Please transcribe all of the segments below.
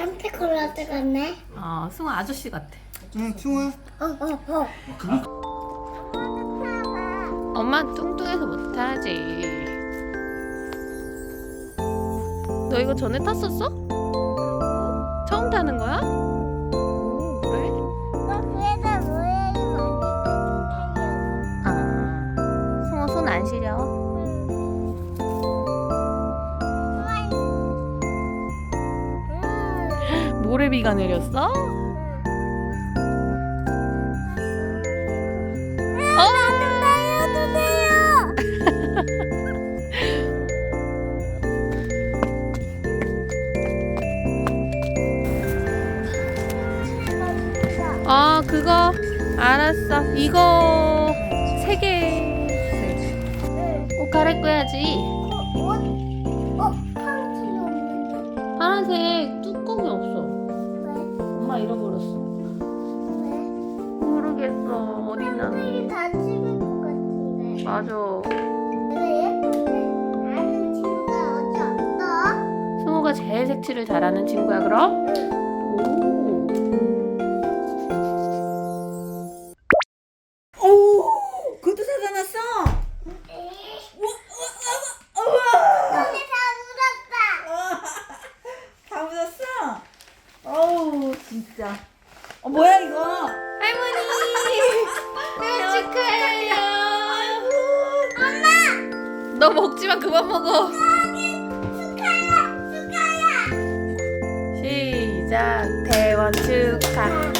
깜짝 놀라서 갔네. 아 승우 아저씨 같아. 응, 충우야. 어, 어, 어. 엄마 뚱뚱해서 못하지. 너 이거 전에 탔었어? 처음 타는 거야? 비가 내렸어? 어! 아 그거 알았어. 이거 세 개. 옷 갈아입고 해야지. 어, 없는데. 파란색 잃어버렸어. 왜? 모르겠어. 어디 있나? 다 찍을 것 같은데. 맞아. 내가 예쁜데 아는 친구가 어디 없어? 승우가 제일 색칠을 잘하는 친구야 그럼? 너 먹지마 그만 먹어. 시작. 대원 축하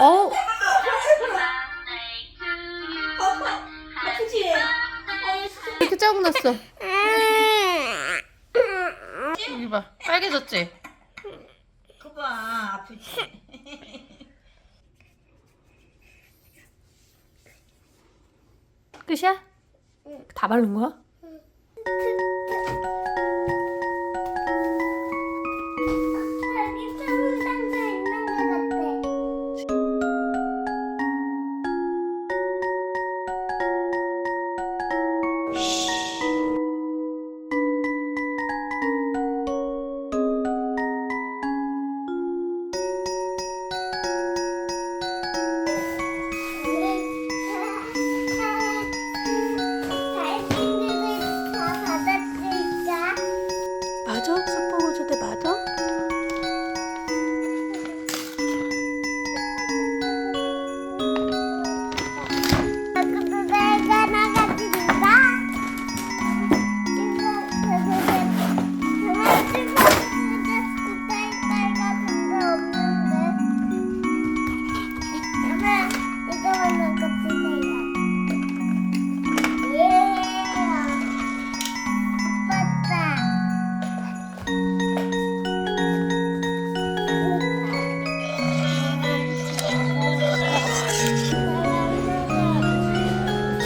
어. 아프지? Birthday 이렇게 짜증 났어. 여기 봐 빨개졌지? 그봐 아프지? 끝이야? 다 바른 거야? 잘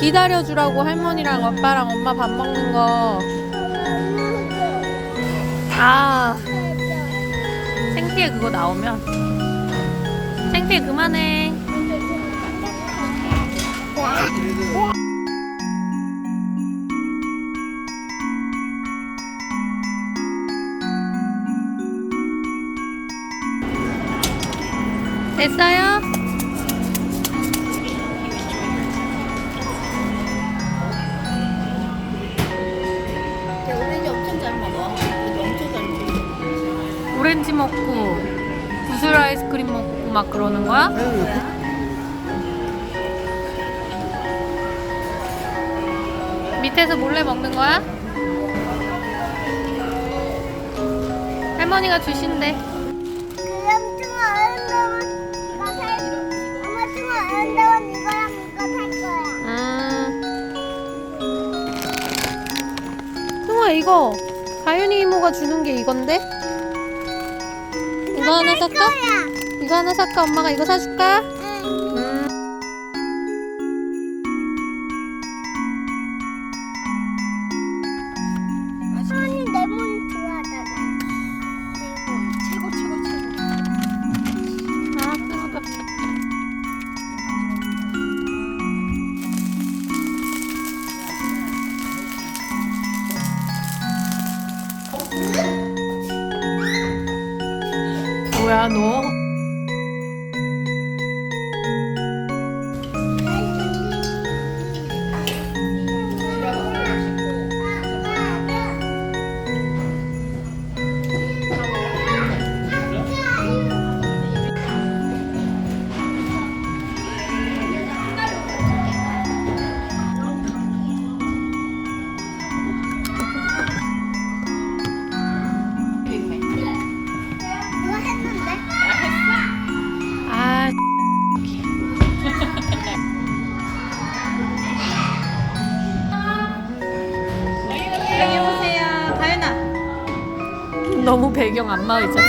기다려주라고 할머니랑 아빠랑 엄마 밥 먹는 거. 아, 생피해 그거 나오면. 생피해 그만해. 됐어요? 먹고 구슬 아이스크림 먹고 막 그러는 거야? 밑에서 몰래 먹는 거야? 할머니가 주신대. 그럼 좀 아름다운 이거 살 엄마 좀 아름다운 이거랑 이거 살 거야 음. 승아 이거 가윤이 이모가 주는 게 이건데? 이거 하나 살까? 이거 하나 살까? 엄마가 이거 사줄까? 응. 음. 하은이 레몬 좋아하잖아 레몬 최고 최고 최고 아 뜨거워. 뭐 야 너? 너무 배경 안 마 의자.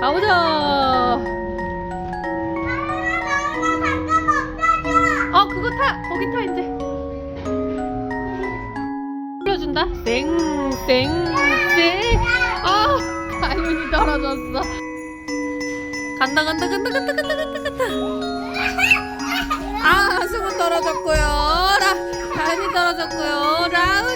가보자. 어 그거 타 거기 타 이제. 불러준다. 땡땡땡. 아 가윤이 떨어졌어. 간다 간다 간다 간다 간다 간다 간다. 아 승은 떨어졌고요. 라 가은이 떨어졌고요. 라은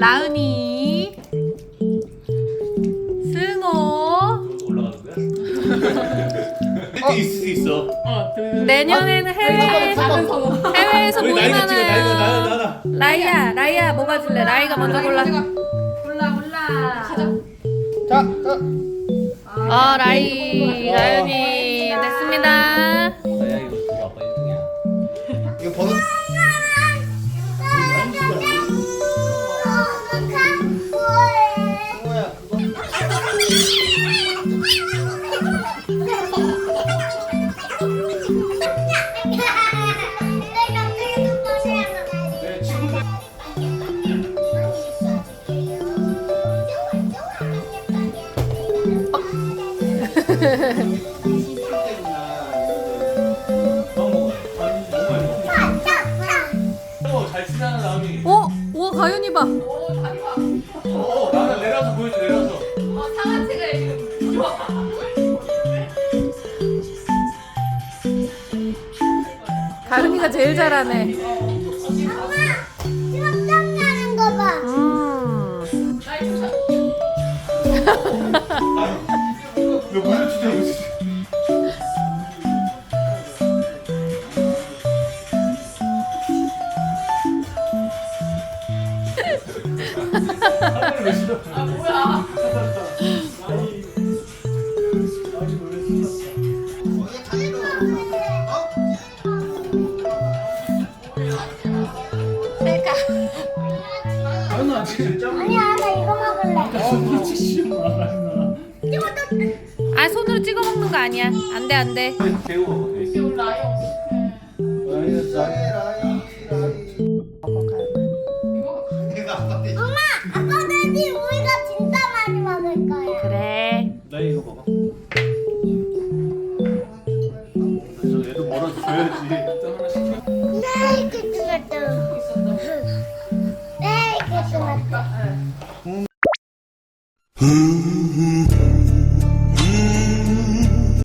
라은이. 승호. 올라가는 거야? 있을 수 있어. 내년에는 해외에서 해외에서 우리 나이가 찍어 나이가 나나 모이면은 나나. 라이야 라이야 뭐 가질래? 라이가 먼저 골라. 어 라이 라윤이 됐습니다. 와 가윤이 봐. 어, 나는 내려서 보여줘 내려서. 가윤이가 제일 잘하네. 아 뭐야? 하연아 진짜 아니야, 나 이거 먹을래. 아 손으로 찍어 먹는 거 아니야. 안돼 안돼. 배우 먹어. 라이 엄마, 먹을 거야. 그래. 라이 이거 먹어. 저 얘도 멀어서 줘야지. 네, 이렇게 뜨겁다. 네, 이렇게 이것도 맞다.